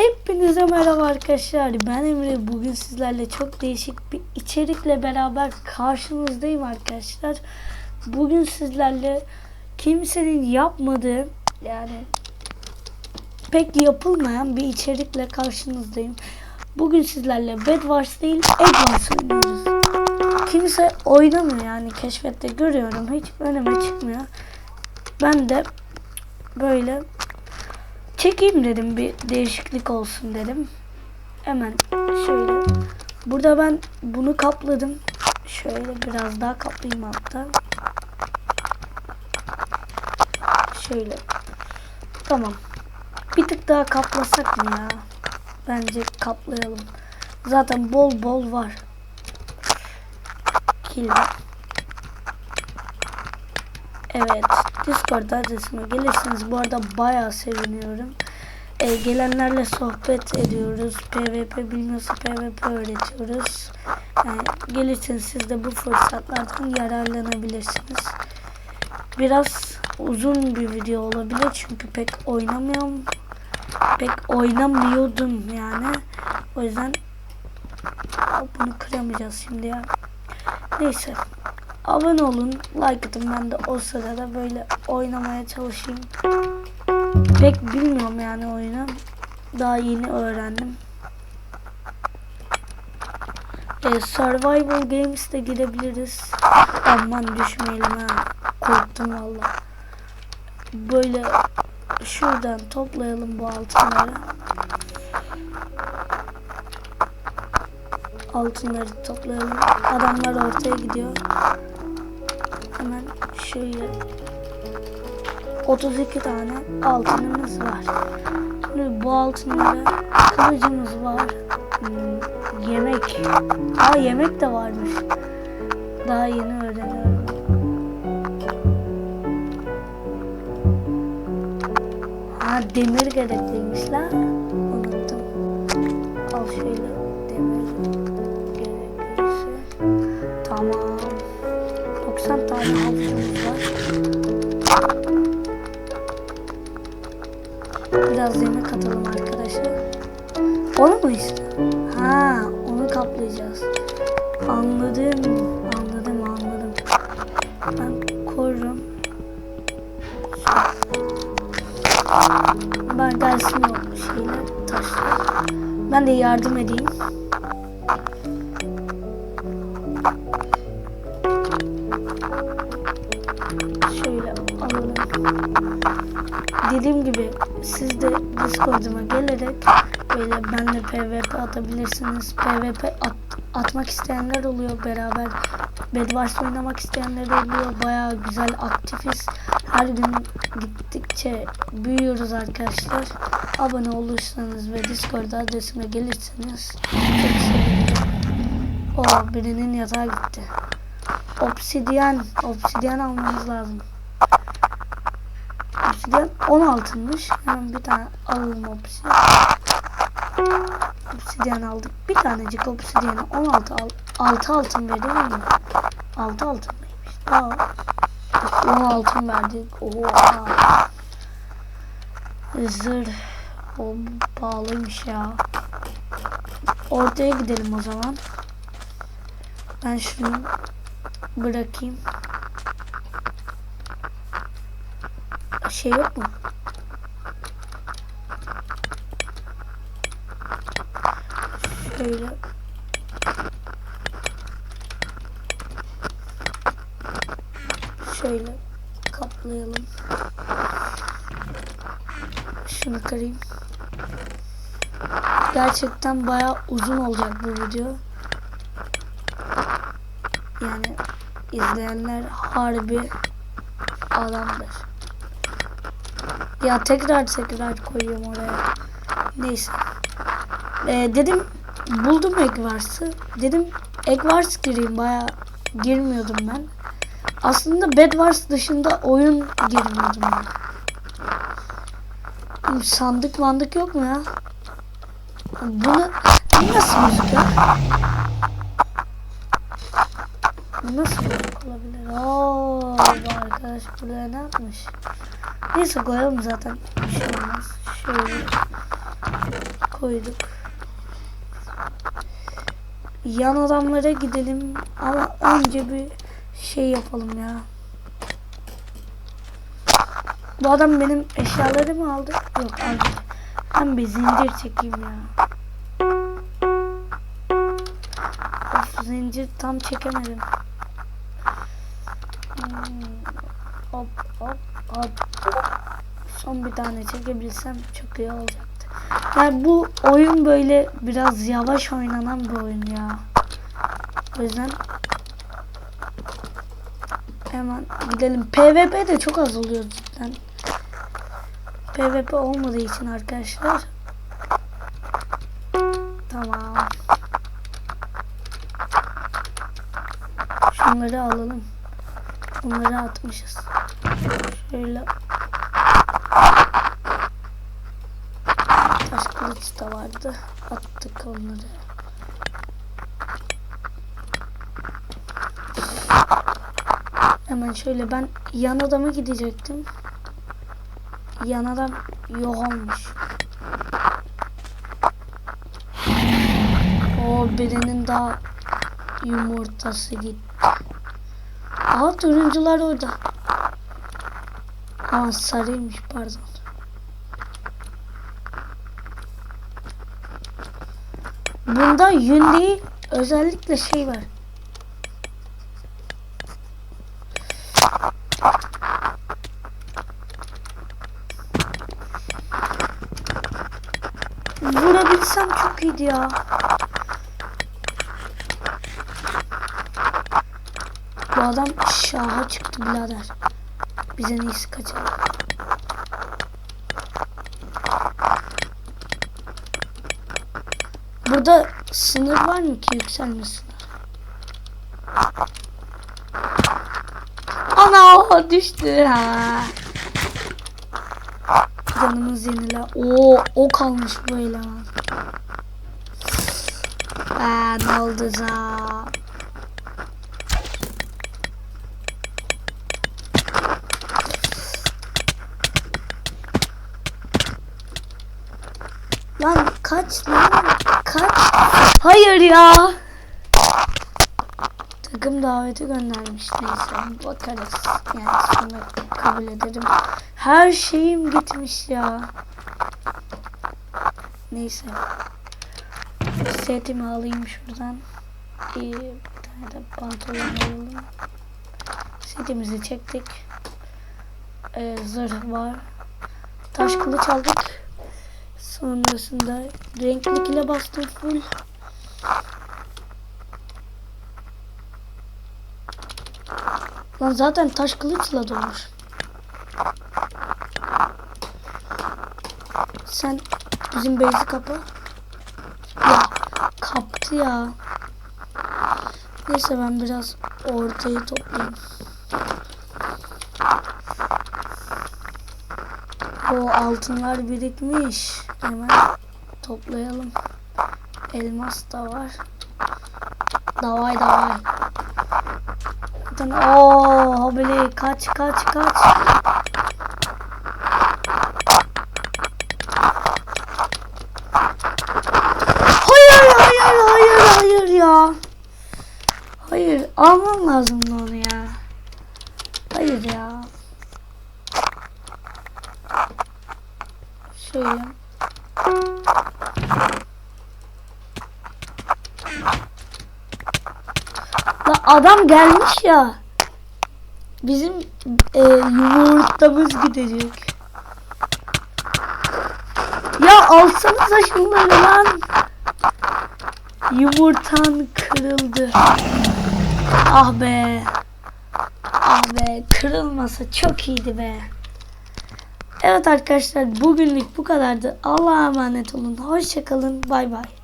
Hepinize merhaba arkadaşlar. Ben Emre. Bugün sizlerle çok değişik bir içerikle beraber karşınızdayım arkadaşlar. Bugün sizlerle kimsenin yapmadığı yani pek yapılmayan bir içerikle karşınızdayım. Bugün sizlerle Bed Wars değil Wars oynuyoruz. Kimse oynamıyor yani keşfette görüyorum. Hiç önüme çıkmıyor. Ben de böyle çekeyim dedim bir değişiklik olsun dedim. Hemen şöyle. Burada ben bunu kapladım. Şöyle biraz daha kaplayayım hatta. Şöyle. Tamam. Bir tık daha kaplasak mı ya? Bence kaplayalım. Zaten bol bol var. Kilde. Evet. Discord adresime gelirseniz bu arada bayağı seviniyorum. Ee, gelenlerle sohbet ediyoruz. PvP bilmiyorsa PvP öğretiyoruz. Yani gelirseniz siz de bu fırsatlardan yararlanabilirsiniz. Biraz uzun bir video olabilir çünkü pek oynamıyorum. Pek oynamıyordum yani. O yüzden bunu kıramayacağız şimdi ya. Neyse. Abone olun, like atın. Ben de o sırada böyle oynamaya çalışayım. Pek bilmiyorum yani oyunu. Daha yeni öğrendim. Ee, survival Games de girebiliriz. Aman düşmeyelim ha. Korktum valla. Böyle şuradan toplayalım bu altınları. Altınları toplayalım. Adamlar ortaya gidiyor. Hemen şöyle 32 tane altınımız var. Şimdi bu altınlara kılıcımız var. Hmm, yemek. Aa yemek de varmış. Daha yeni öğreniyorum. Ha demir gerekliymiş la. Tane altınımız var. Biraz yemek atalım arkadaşlar. Onu mu istiyor? Ha, onu kaplayacağız. Anladım. Anladım, anladım. Ben korurum. Ben gelsin o şeyler, taşlar. Ben de yardım edeyim. Dediğim gibi siz de Discord'uma gelerek böyle benle PvP atabilirsiniz. PvP at, atmak isteyenler oluyor beraber. Bedwars oynamak isteyenler oluyor. Bayağı güzel aktifiz. Her gün gittikçe büyüyoruz arkadaşlar. Abone olursanız ve Discord adresime gelirseniz çok sevinirim. O birinin yatağı gitti. Obsidyen, obsidyen almamız lazım. Obsidyen 16'mış. Hemen bir tane alalım obsidyen. Obsidyen aldık. Bir tanecik obsidyene 16 al 6 altın veriyor mu? 6 altın mıymış? Aa. 10 altın verdik. Oha. Zırh. O pahalıymış ya. Ortaya gidelim o zaman. Ben şunu bırakayım. Şey yok mu? Şöyle. Şöyle kaplayalım. Şunu kırayım. Gerçekten bayağı uzun olacak bu video. Yani izleyenler harbi adamdır. Ya tekrar tekrar koyuyorum oraya. Neyse. Ee, dedim buldum Eggwars'ı. Dedim Eggwars gireyim baya girmiyordum ben. Aslında Bedwars dışında oyun girmiyordum ben. Sandık mandık yok mu ya? Bunu bu nasıl müzik ya? Bu nasıl olabilir? Oo, arkadaş buraya ne yapmış? Neyse koyalım zaten. Şey. Şöyle koyduk. Yan adamlara gidelim ama önce bir şey yapalım ya. Bu adam benim eşyalarımı aldı. Yok aldı. Ben bir zincir çekeyim ya. Of zincir tam çekemedim. Hmm, Hop hop Son bir tane çekebilsem çok iyi olacaktı. Yani bu oyun böyle biraz yavaş oynanan bir oyun ya. O yüzden hemen gidelim. PvP de çok az oluyor cidden. PvP olmadığı için arkadaşlar. Tamam. Şunları alalım. Bunları atmışız. Şöyle. Taş kılıç da vardı. Attık onları. Hemen şöyle ben yan adama gidecektim. Yan adam yok olmuş. O birinin daha yumurtası gitti. Aa turuncular orada. Aa sarıymış pardon. Bunda yün değil özellikle şey var. Vurabilsem çok iyiydi ya. Bu adam şaha çıktı birader. Bize neyse kaçalım. Burada sınır var mı ki yükselme sınırı? Ana o düştü ha. Canımız yenile. Oo o kalmış bu eleman. Aa, ne oldu za? Lan kaç lan kaç. Hayır ya. Takım daveti göndermiş neyse bakarız. Yani sonra kabul ederim. Her şeyim gitmiş ya. Neyse. Setimi alayım şuradan. Bir tane de pantolon alalım. Setimizi çektik. Ee, zırh var. Taş kılıç aldık. Sonrasında renkli kile bastım full. Lan zaten taş kılıçla dolmuş. Sen bizim base'i kapa. Ya kaptı ya. Neyse ben biraz ortayı toplayayım. O altınlar birikmiş. Hemen toplayalım. Elmas da var. Davay davay. Zaten ooo hobili kaç kaç kaç. Hayır hayır hayır hayır ya. Hayır almam lazım onu ya. Hayır ya. Şöyle. La adam gelmiş ya. Bizim e, yumurtamız gidecek. Ya alsanıza şunları lan. Yumurtan kırıldı. Ah be. Ah be kırılmasa çok iyiydi be. Evet arkadaşlar bugünlük bu kadardı. Allah'a emanet olun. Hoşçakalın. Bay bay.